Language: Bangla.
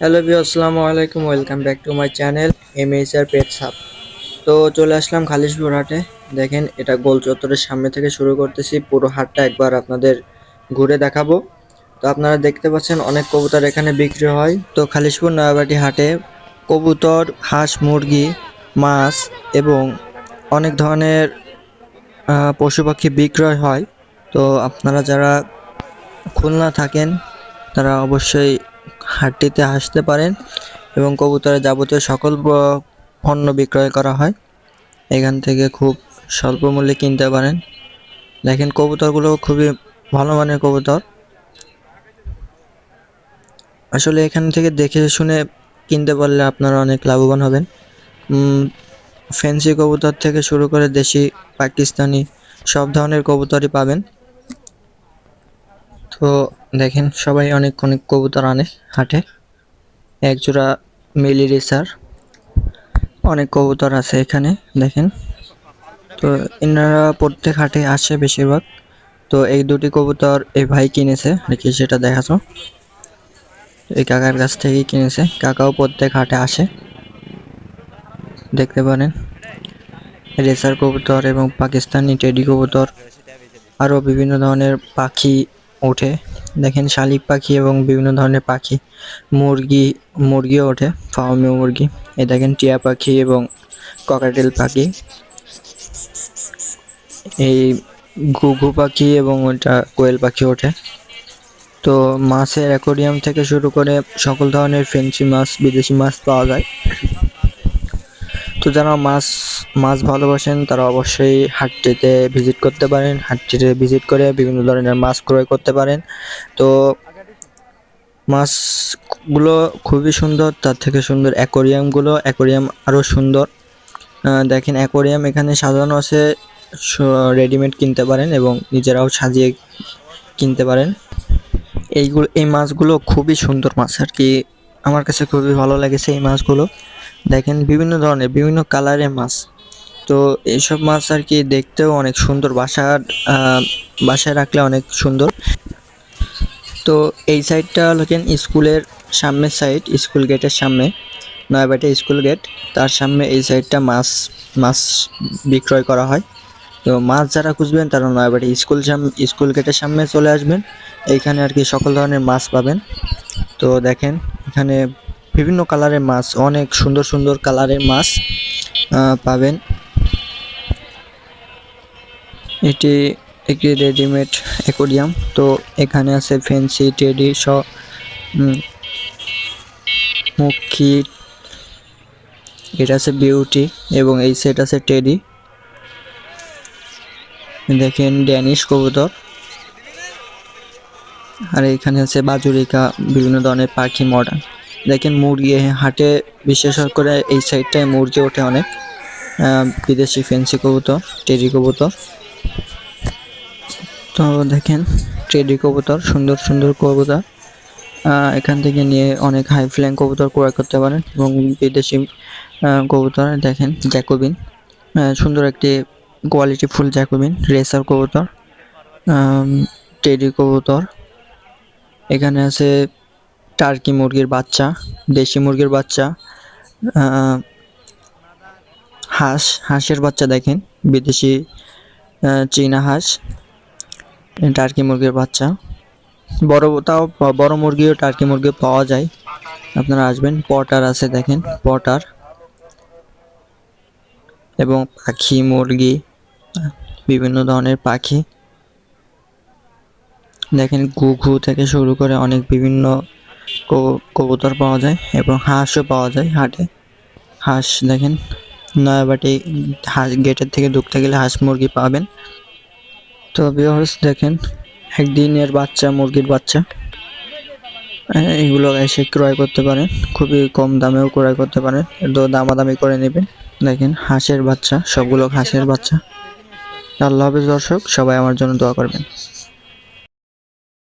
হ্যালো ভিউ আসসালামু আলাইকুম welcome back to my channel M H R pet সাপ তো চলে আসলাম খালিশপুর হাটে। দেখেন, এটা গোল চত্বরের সামনে থেকে শুরু করতেছি, পুরো হাটটা একবার আপনাদের ঘুরে দেখাবো। তো আপনারা দেখতে পাচ্ছেন, অনেক কবুতর এখানে বিক্রি হয়। তো খালিশপুর নয়াবাটি হাটে কবুতর, হাঁস, মুরগি, মাছ এবং অনেক ধরনের পশু পাখি বিক্রয় হয়। তো আপনারা যারা খুলনা থাকেন, তারা অবশ্যই হাটটিতে আসতে পারেন এবং কবুতরের যাবতীয় সকল পণ্য বিক্রয় করা হয়। এখান থেকে খুব স্বল্প মূল্যে কিনতে পারেন। দেখেন কবুতরগুলো খুবই ভালো মানের কবুতর। আসলে এখান থেকে দেখে শুনে কিনতে পারলে আপনারা অনেক লাভবান হবেন। ফ্যান্সি কবুতর থেকে শুরু করে দেশি, পাকিস্তানি সব ধরনের কবুতরই পাবেন। তো দেখেন, সবাই অনেক অনেক কবুতর আনে হাটে। এক জোড়া মিলি রেসার অনেক কবুতর আছে এখানে, দেখেন। তো এনারা প্রত্যেক হাটে আসে বেশিরভাগ। তো এই দুটি কবুতর এই ভাই কিনেছে আর কি সেটা দেখাছো এই কাকার কাছ থেকেই কিনেছে, কাকাও প্রত্যেক হাটে আসে। দেখতে পারেন, রেসার কবুতর এবং পাকিস্তানি টেডি কবুতর, আরও বিভিন্ন ধরনের পাখি ওঠে। দেখেন শালিক পাখি এবং বিভিন্ন ধরনের পাখি। মুরগি, মুরগিও ওঠে ফার্মি মুরগি। এই দেখেন টিয়া পাখি এবং ককাটেল পাখি। এই ঘুঘু পাখি এবং ওটা কোয়েল পাখি ওঠে। তো মাছের অ্যাকোরিয়াম থেকে শুরু করে সকল ধরনের ফেন্সি মাছ, বিদেশি মাছ পাওয়া যায়। তো যারা মাছ মাছ ভালোবাসেন, তারা অবশ্যই হাটটিতে ভিজিট করতে পারেন। হাটটিতে ভিজিট করে বিভিন্ন ধরনের মাছ ক্রয় করতে পারেন। তো মাছগুলো খুবই সুন্দর, তার থেকে সুন্দর অ্যাকোরিয়ামগুলো, অ্যাকোরিয়াম আরও সুন্দর। দেখেন অ্যাকোরিয়াম এখানে সাজানো আছে রেডিমেড কিনতে পারেন এবং নিজেরাও সাজিয়ে কিনতে পারেন। এইগুলো, এই মাছগুলো খুবই সুন্দর মাছ আর কি। আমার কাছে খুবই ভালো লেগেছে এই মাছগুলো। দেখেন বিভিন্ন ধরনের, বিভিন্ন কালারের মাছ। তো এইসব মাছ আর কি দেখতেও অনেক সুন্দর বাসার বাসায় রাখলে অনেক সুন্দর। তো এই সাইডটা হলো কেন স্কুলের সামনের সাইড, স্কুল গেটের সামনে, নয়াবাটি স্কুল গেট। তার সামনে এই সাইডটা মাছ মাছ বিক্রয় করা হয়। তো মাছ যারা খুঁজবেন তারা নয়াবাটি স্কুল স্কুল গেটের সামনে চলে আসবেন। এইখানে আর কি সকল ধরনের মাছ পাবেন। তো দেখেন, এখানে বিভিন্ন কালারের মাছ অনেক সুন্দর সুন্দর কালারের মাছ পাবেন। এটি একটি রেডিমেড অ্যাকোরিয়াম তো এখানে আছে ফেন্সি টেডি উম, মুখী এটা আছে বিউটি এবং এই সেট আছে টেডি। দেখেন ড্যানিশ কবুতর। আর এখানে আছে বাজুরিকা বিভিন্ন ধরনের পাখি মডার্ন। দেখেন মুরগি হাটে বিশেষ করে এই সাইডটায় মুরগি ওঠে অনেক। বিদেশি ফেন্সি কবুতর, টেডি কবুতর। তো দেখেন, টেডি কবুতর, সুন্দর সুন্দর কবুতর। এখান থেকে নিয়ে অনেক হাই ফ্ল্যাং কবুতর ক্রয় করতে পারেন এবং বিদেশি কবুতর, দেখেন জ্যাকোবিন সুন্দর একটি কোয়ালিটি ফুল জ্যাকোবিন রেসার কবুতর। টেডি কবুতর। এখানে আছে টার্কি মুরগির বাচ্চা, দেশি মুরগির বাচ্চা হাঁস, হাঁসের বাচ্চা দেখেন, বিদেশি চীনা হাঁস টার্কি মুরগির বাচ্চা। বড় তাও বড় মুরগিও টার্কি মুরগি পাওয়া যায়। আপনারা আসবেন, পটার আছে দেখেন, পটার। এবং পাখি, মুরগি, বিভিন্ন ধরনের পাখি। দেখেন, ঘুঘু থেকে শুরু করে অনেক বিভিন্ন কবুতর পাওয়া যায় এবং হাঁসও পাওয়া যায় হাটে। হাঁস দেখেন নয়াবাটি হাঁস গেটের থেকে ঢুকতে গেলে হাঁস মুরগি পাবেন। তো ভিউয়ার্স দেখেন একদিনের বাচ্চা মুরগির বাচ্চা। আহ, এগুলো এসে ক্রয় করতে পারেন খুবই কম দামেও ক্রয় করতে পারেন তো দামাদামি করে নেবেন। দেখেন হাঁসের বাচ্চা সবগুলো হাঁসের বাচ্চা। আল্লাহ হাফিজ দর্শক সবাই আমার জন্য দোয়া করবেন।